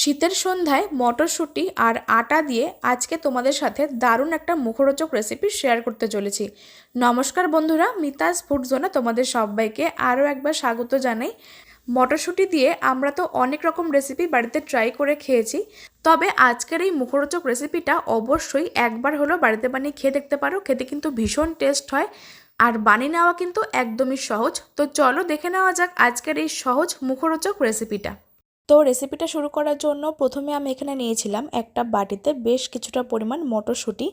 শীতের সন্ধ্যায় মটরশুঁটি আর আটা দিয়ে আজকে তোমাদের সাথে দারুণ একটা মুখরোচক রেসিপি শেয়ার করতে চলেছি। নমস্কার বন্ধুরা, মিতাজ ফুড জোনে তোমাদের সবাইকে আরও একবার স্বাগত জানাই। মটরশুঁটি দিয়ে আমরা তো অনেক রকম রেসিপি বাড়িতে ট্রাই করে খেয়েছি, তবে আজকের এই মুখরোচক রেসিপিটা অবশ্যই একবার হলো বাড়িতে বানিয়ে খেয়ে দেখতে পারো। খেতে কিন্তু ভীষণ টেস্ট হয় আর বানিয়ে নেওয়া কিন্তু একদমই সহজ। তো চলো দেখে নেওয়া যাক আজকের এই সহজ মুখরোচক রেসিপিটা তো রেসিপিটা শুরু করার জন্য প্রথমে আমি এখানে নিয়েছিলাম একটা বাটিতে বেশ কিছুটা পরিমাণ মটরশুঁটি।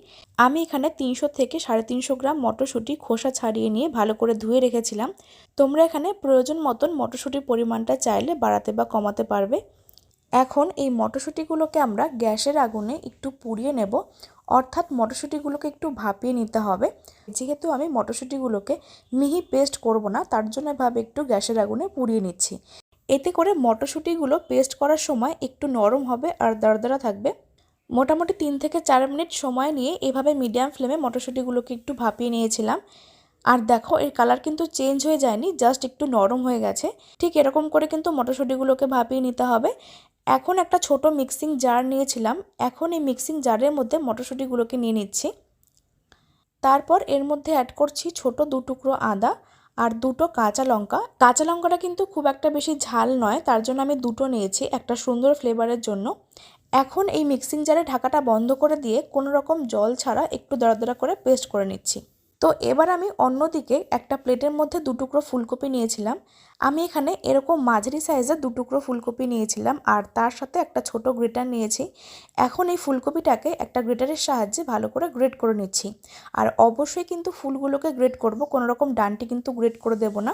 আমি এখানে তিনশো থেকে সাড়ে তিনশো গ্রাম মটরশুঁটি খোসা ছাড়িয়ে নিয়ে ভালো করে ধুয়ে রেখেছিলাম। তোমরা এখানে প্রয়োজন মতন মটরশুঁটির পরিমাণটা চাইলে বাড়াতে বা কমাতে পারবে। এখন এই মটরশুঁটিগুলোকে আমরা গ্যাসের আগুনে একটু পুড়িয়ে নেব। অর্থাৎ মটরশুঁটিগুলোকে একটু ভাপিয়ে নিতে হবে। যেহেতু আমি মটরশুঁটিগুলোকে মিহি পেস্ট করব না, তার জন্য ভাবে একটু গ্যাসের আগুনে পুড়িয়ে নিচ্ছি। এতে করে মটরশুঁটিগুলো পেস্ট করার সময় একটু নরম হবে আর দরদরা থাকবে। মোটামুটি তিন থেকে চার মিনিট সময় নিয়ে এভাবে মিডিয়াম ফ্লেমে মটরশুঁটিগুলোকে একটু ভাপিয়ে নিয়েছিলাম। আর দেখো, এর কালার কিন্তু চেঞ্জ হয়ে যায়নি, জাস্ট একটু নরম হয়ে গেছে। ঠিক এরকম করে কিন্তু মটরশুঁটিগুলোকে ভাপিয়ে নিতে হবে। এখন একটা ছোট মিক্সিং জার নিয়েছিলাম। এখন এই মিক্সিং জারের মধ্যে মটরশুঁটিগুলোকে নিয়ে নিচ্ছি। তারপর এর মধ্যে অ্যাড করছি ছোট দু টুকরো আদা। আর দুটো কাঁচা লঙ্কা। কাঁচা লঙ্কাটা কিন্তু খুব একটা বেশি ঝাল নয়, তার জন্য আমি দুটো নিয়েছি, একটা সুন্দর ফ্লেভারের জন্য। এখন এই মিক্সিং জারে ঢাকাটা বন্ধ করে দিয়ে কোনো রকম জল ছাড়া একটু দড়া করে পেস্ট করে নিচ্ছি। তো এবার আমি অন্যদিকে একটা প্লেটের মধ্যে দুটুকরো ফুলকপি নিয়েছিলাম। আমি এখানে এরকম মাঝারি সাইজের দুটুকরো ফুলকপি নিয়েছিলাম আর তার সাথে একটা ছোট গ্রেটার নিয়েছি। এখন এই ফুলকপিটাকে একটা গ্রেটারের সাহায্যে ভালো করে গ্রেট করে নিচ্ছি। আর অবশ্যই কিন্তু ফুলগুলোকে গ্রেট করব কোনো রকম ডানটি কিন্তু গ্রেট করে দেব না।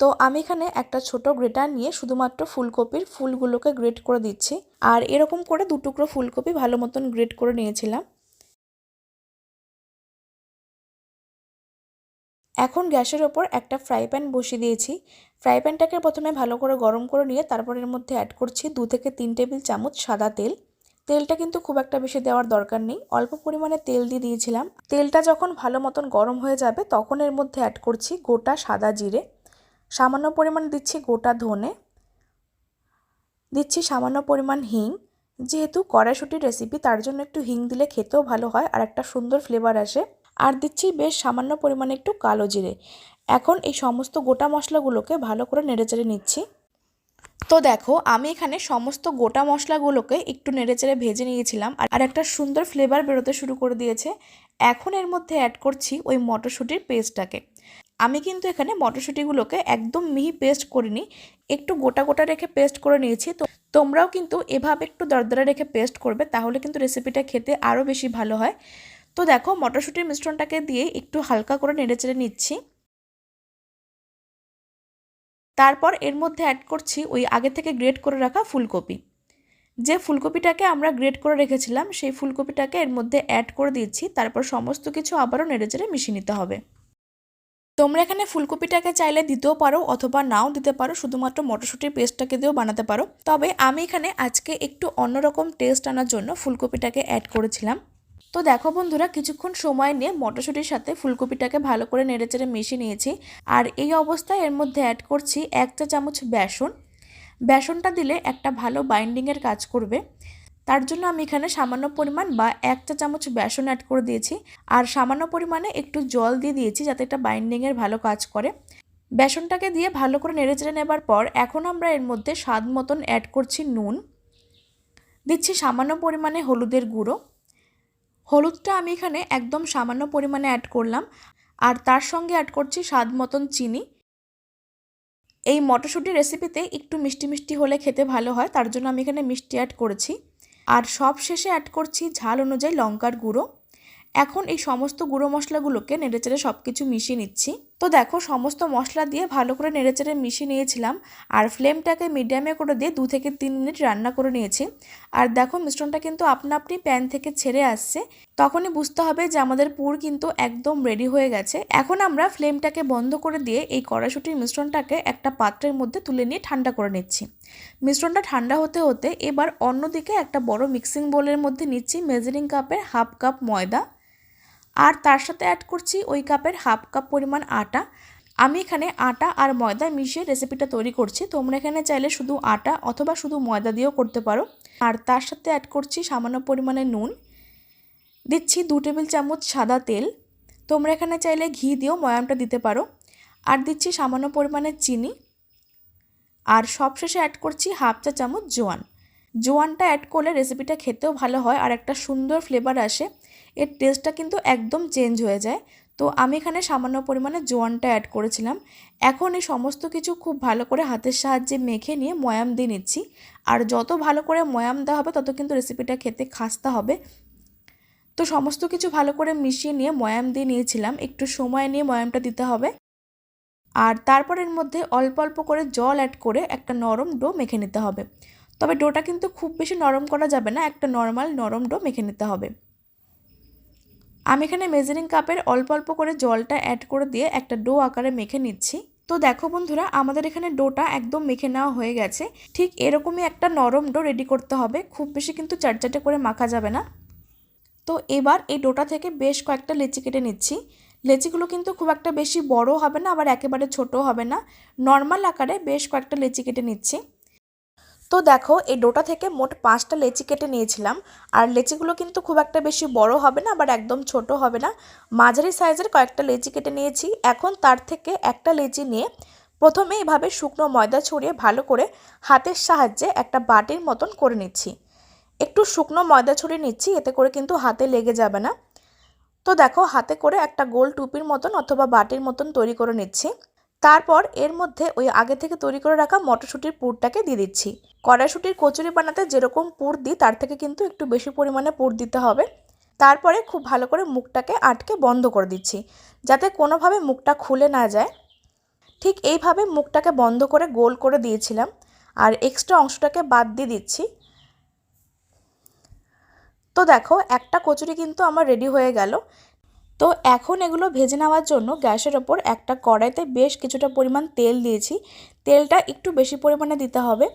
তো আমি এখানে একটা ছোট গ্রেটার নিয়ে শুধুমাত্র ফুলকপির ফুলগুলোকে গ্রেট করে দিচ্ছি। আর এরকম করে দুটুকরো ফুলকপি ভালো মতন গ্রেট করে নিয়েছিলাম। এখন গ্যাসের ওপর একটা ফ্রাই প্যান বসিয়ে দিয়েছি। ফ্রাই প্যানটাকে প্রথমে ভালো করে গরম করে নিয়ে তারপর এর মধ্যে অ্যাড করছি দু থেকে তিন টেবিল চামচ সাদা তেল। তেলটা কিন্তু খুব একটা বেশি দেওয়ার দরকার নেই। অল্প পরিমাণে তেল দিয়ে দিয়েছিলাম। তেলটা যখন ভালো মতন গরম হয়ে যাবে তখন এর মধ্যে অ্যাড করছি গোটা সাদা জিরে। সামান্য পরিমাণ দিচ্ছি গোটা ধনে। দিচ্ছি সামান্য পরিমাণ হিং। যেহেতু কড়াইশুটির রেসিপি তার জন্য একটু হিং দিলে খেতেও ভালো হয় আর একটা সুন্দর ফ্লেভার আসে। আর দিচ্ছি বেশ সামান্য পরিমাণে একটু কালো জিরে। এখন এই সমস্ত গোটা মশলাগুলোকে ভালো করে নেড়েচেড়ে নিচ্ছি। তো দেখো, আমি এখানে সমস্ত গোটা মশলাগুলোকে একটু নেড়েচেড়ে ভেজে নিয়েছিলাম আর একটা সুন্দর ফ্লেভার বেরোতে শুরু করে দিয়েছে। এখন এর মধ্যে অ্যাড করছি ওই মটরশুঁটির পেস্টটাকে আমি কিন্তু এখানে মটরশুঁটিগুলোকে একদম মিহি পেস্ট করিনি, একটু গোটা গোটা রেখে পেস্ট করে নিয়েছি। তো তোমরাও কিন্তু এভাবে একটু দরদরা রেখে পেস্ট করবে, তাহলে কিন্তু রেসিপিটা খেতে আরও বেশি ভালো হয়। তো দেখো মটরশুঁটির মিশ্রণটাকে দিয়ে একটু হালকা করে নেড়েচেড়ে নিচ্ছি। তারপর এর মধ্যে অ্যাড করছি ওই আগে থেকে গ্রেট করে রাখা ফুলকপি। যে ফুলকপিটাকে আমরা গ্রেট করে রেখেছিলাম, সেই ফুলকপিটাকে এর মধ্যে অ্যাড করে দিচ্ছি, তারপর সমস্ত কিছু আবারও নেড়েচেড়ে মিশিয়ে নিতে হবে। তোমরা এখানে ফুলকপিটাকে চাইলে দিতেও পারো অথবা নাও দিতে পারো, শুধুমাত্র মটরশুঁটির পেস্টটাকে দিয়েও বানাতে পারো। তবে আমি এখানে আজকে একটু অন্যরকম টেস্ট আনার জন্য ফুলকপিটাকে অ্যাড করেছিলাম। তো দেখো বন্ধুরা, কিছুক্ষণ সময় নিয়ে মটরশুঁটির সাথে ফুলকপিটাকে ভালো করে নেড়েচেড়ে মিশিয়ে নিয়েছি। আর এই অবস্থায় এর মধ্যে অ্যাড করছি এক চা চামচ বেসন। বেসনটা দিলে একটা ভালো বাইন্ডিংয়ের কাজ করবে। তার জন্য আমি এখানে সামান্য পরিমাণ বা এক চা চামচ বেসন অ্যাড করে দিয়েছি। আর সামান্য পরিমাণে একটু জল দিয়ে দিয়েছি যাতে এটা বাইন্ডিংয়ের ভালো কাজ করে। বেসনটাকে দিয়ে ভালো করে নেড়েচেড়ে নেবার পর এখন আমরা এর মধ্যে স্বাদ মতন অ্যাড করছি নুন। দিচ্ছি সামান্য পরিমাণে হলুদের গুঁড়ো। হলুদটা আমি এখানে একদম সামান্য পরিমাণে অ্যাড করলাম, আর তার সঙ্গে অ্যাড করছি স্বাদ মতন চিনি। এই মটরশুঁটি রেসিপিতে একটু মিষ্টি মিষ্টি হলে খেতে ভালো হয়, তার জন্য আমি এখানে মিষ্টি অ্যাড করেছি। আর সব শেষে অ্যাড করছি ঝাল অনুযায়ী লঙ্কার গুঁড়ো। এখন এই সমস্ত গুঁড়ো মশলাগুলোকে নেড়েচেড়ে সব কিছু মিশিয়ে নিচ্ছি। তো দেখো, সমস্ত মশলা দিয়ে ভালো করে নেড়েচেড়ে মিশিয়ে নিয়েছিলাম আর ফ্লেমটাকে মিডিয়ামে করে দিয়ে দু থেকে তিন মিনিট রান্না করে নিয়েছি। আর দেখো, মিশ্রণটা কিন্তু আপনা আপনি প্যান থেকে ছেড়ে আসছে। তখনই বুঝতে হবে যে আমাদের পুর কিন্তু একদম রেডি হয়ে গেছে। এখন আমরা ফ্লেমটাকে বন্ধ করে দিয়ে এই কড়াশুটির মিশ্রণটাকে একটা পাত্রের মধ্যে তুলে নিয়ে ঠান্ডা করে নিচ্ছি। মিশ্রণটা ঠান্ডা হতে হতে এবার অন্যদিকে একটা বড় মিক্সিং বোলের মধ্যে নিচ্ছি মেজারিং কাপের হাফ কাপ ময়দা। আর তার সাথে অ্যাড করছি ওই কাপের হাফ কাপ পরিমাণ আটা। আমি এখানে আটা আর ময়দা মিশিয়ে রেসিপিটা তৈরি করছি। তোমরা এখানে চাইলে শুধু আটা অথবা শুধু ময়দা দিয়েও করতে পারো। আর তার সাথে অ্যাড করছি সামান্য পরিমাণে নুন। দিচ্ছি দু টেবিল চামচ সাদা তেল। তোমরা এখানে চাইলে ঘি দিয়েও ময়ামটা দিতে পারো। আর দিচ্ছি সামান্য পরিমাণে চিনি। আর সবশেষে অ্যাড করছি হাফ চা চামচ জোয়ান। জোয়ানটা অ্যাড করলে রেসিপিটা খেতেও ভালো হয় আর একটা সুন্দর ফ্লেভার আসে। এর টেস্টটা কিন্তু একদম চেঞ্জ হয়ে যায়। তো আমি এখানে সামান্য পরিমাণে জোয়ানটা অ্যাড করেছিলাম। এখন এই সমস্ত কিছু খুব ভালো করে হাতের সাহায্যে মেখে নিয়ে ময়াম দিয়ে নিচ্ছি। আর যত ভালো করে ময়াম দেওয়া হবে, তত কিন্তু রেসিপিটা খেতে খাস্তা হবে। তো সমস্ত কিছু ভালো করে মিশিয়ে নিয়ে ময়াম দিয়ে নিয়েছিলাম। একটু সময় নিয়ে ময়ামটা দিতে হবে। আর তারপর এর মধ্যে অল্প অল্প করে জল অ্যাড করে একটা নরম ডো মেখে নিতে হবে। তবে ডোটা কিন্তু খুব বেশি নরম করা যাবে না, একটা নর্মাল নরম ডো মেখে নিতে হবে। আমি এখানে মেজারিং কাপের অল্প অল্প করে জলটা অ্যাড করে দিয়ে একটা ডো আকারে মেখে নিচ্ছি। তো দেখো বন্ধুরা, আমাদের এখানে ডোটা একদম মেখে নেওয়া হয়ে গেছে। ঠিক এরকমই একটা নরম ডো রেডি করতে হবে। খুব বেশি কিন্তু চারচাটে করে মাখা যাবে না। তো এবার এই ডোটা থেকে বেশ কয়েকটা লেচি কেটে নিচ্ছি। লেচিগুলো কিন্তু খুব একটা বেশি বড় হবে না, আবার একেবারে ছোট হবে না। নর্মাল আকারে বেশ কয়েকটা লেচি কেটে নিচ্ছি। তো দেখো, এই ডোটা থেকে মোট পাঁচটা লেচি কেটে নিয়েছিলাম। আর লেচিগুলো কিন্তু খুব একটা বেশি বড় হবে না, আবার একদম ছোট হবে না। মাঝারি সাইজের কয়েকটা লেচি কেটে নিয়েছি। এখন তার থেকে একটা লেচি নিয়ে প্রথমে এভাবে শুকনো ময়দা ছড়িয়ে ভালো করে হাতের সাহায্যে একটা বাটির মতন করে নিচ্ছি। একটু শুকনো ময়দা ছড়িয়ে নিচ্ছি, এতে করে কিন্তু হাতে লেগে যাবে না। তো দেখো, হাতে করে একটা গোল টুপির মতন অথবা বাটির মতন তৈরি করে নিচ্ছি। তারপর এর মধ্যে ওই আগে থেকে তৈরি করে রাখা মটরশুঁটির পুরটাকে দিয়ে দিচ্ছি। কড়াইশুঁটির কচুরি বানাতে যেরকম পুর দিই, তার থেকে কিন্তু একটু বেশি পরিমাণে পুর দিতে হবে। তারপরে খুব ভালো করে মুখটাকে আটকে বন্ধ করে দিচ্ছি, যাতে কোনোভাবে মুখটা খুলে না যায়। ঠিক এইভাবে মুখটাকে বন্ধ করে গোল করে দিয়েছিলাম, আর এক্সট্রা অংশটাকে বাদ দিয়ে দিচ্ছি। তো দেখো, একটা কচুরি কিন্তু আমার রেডি হয়ে গেল। তো এখন এগুলো ভেজে নেওয়ার জন্য গ্যাসের ওপর একটা কড়াইতে বেশ কিছুটা পরিমাণ তেল দিয়েছি। তেলটা একটু বেশি পরিমাণে দিতে হবে।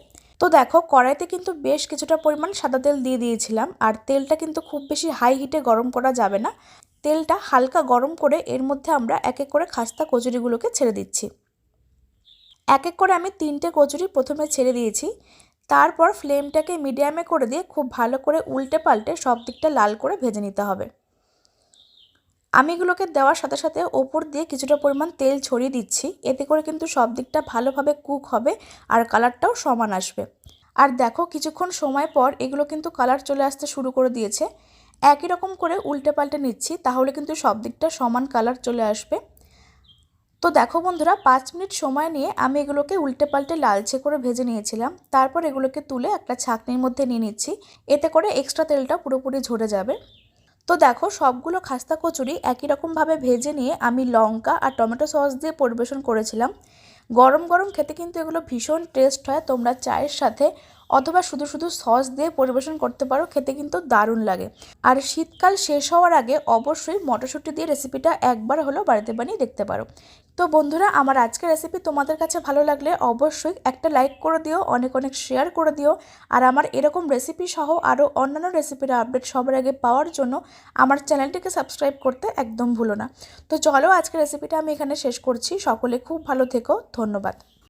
তো দেখো, কড়াইতে কিন্তু বেশ কিছুটা পরিমাণ সাদা তেল দিয়ে দিয়েছিলাম আর তেলটা কিন্তু খুব বেশি হাই হিটে গরম করা যাবে না। তেলটা হালকা গরম করে এর মধ্যে আমরা এক এক করে খাস্তা কচুরিগুলোকে ছেড়ে দিচ্ছি। এক এক করে আমি তিনটে কচুরি প্রথমে ছেড়ে দিয়েছি। তারপর ফ্লেমটাকে মিডিয়ামে করে দিয়ে খুব ভালো করে উল্টে পাল্টে সব দিকটা লাল করে ভেজে নিতে হবে। আমি এগুলোকে দেওয়ার সাথে সাথে ওপর দিয়ে কিছুটা পরিমাণ তেল ছড়িয়ে দিচ্ছি। এতে করে কিন্তু সব দিকটা ভালোভাবে কুক হবে আর কালারটাও সমান আসবে। আর দেখো, কিছুক্ষণ সময় পর এগুলো কিন্তু কালার চলে আসতে শুরু করে দিয়েছে। একই রকম করে উল্টে পাল্টে নিচ্ছি, তাহলে কিন্তু সব দিকটা সমান কালার চলে আসবে। তো দেখো বন্ধুরা, পাঁচ মিনিট সময় নিয়ে আমি এগুলোকে উল্টে পাল্টে লালচে করে ভেজে নিয়েছিলাম। তারপর এগুলোকে তুলে একটা ছাকনির মধ্যে নিয়ে নিচ্ছি। এতে করে এক্সট্রা তেলটা পুরোপুরি ঝরে যাবে। তো দেখো, সবগুলো খাস্তা কচুরি একই রকমভাবে ভেজে নিয়ে আমি লঙ্কা আর টমেটো সস দিয়ে পরিবেশন করেছিলাম। গরম গরম খেতে কিন্তু এগুলো ভীষণ টেস্ট হয়, তোমরা চায়ের সাথে অথবা শুধু শুধু সস দিয়ে পরিবেশন করতে পারো, খেতে কিন্তু দারুণ লাগে। আর শীতকাল শেষ হওয়ার আগে অবশ্যই মটরশুঁটি দিয়ে রেসিপিটা একবার হলো বাড়িতে বানিয়ে দেখতে পারো। তো বন্ধুরা, আমার আজকের রেসিপি তোমাদের কাছে ভালো লাগলে অবশ্যই একটা লাইক করে দিও, অনেক অনেক শেয়ার করে দিও। আর আমার এরকম রেসিপি সহ আরও অন্যান্য রেসিপির আপডেট সবার আগে পাওয়ার জন্য আমার চ্যানেলটিকে সাবস্ক্রাইব করতে একদম ভুলো না। তো চলো আজকের রেসিপিটা আমি এখানে শেষ করছি। সকলে খুব ভালো থেকো। ধন্যবাদ।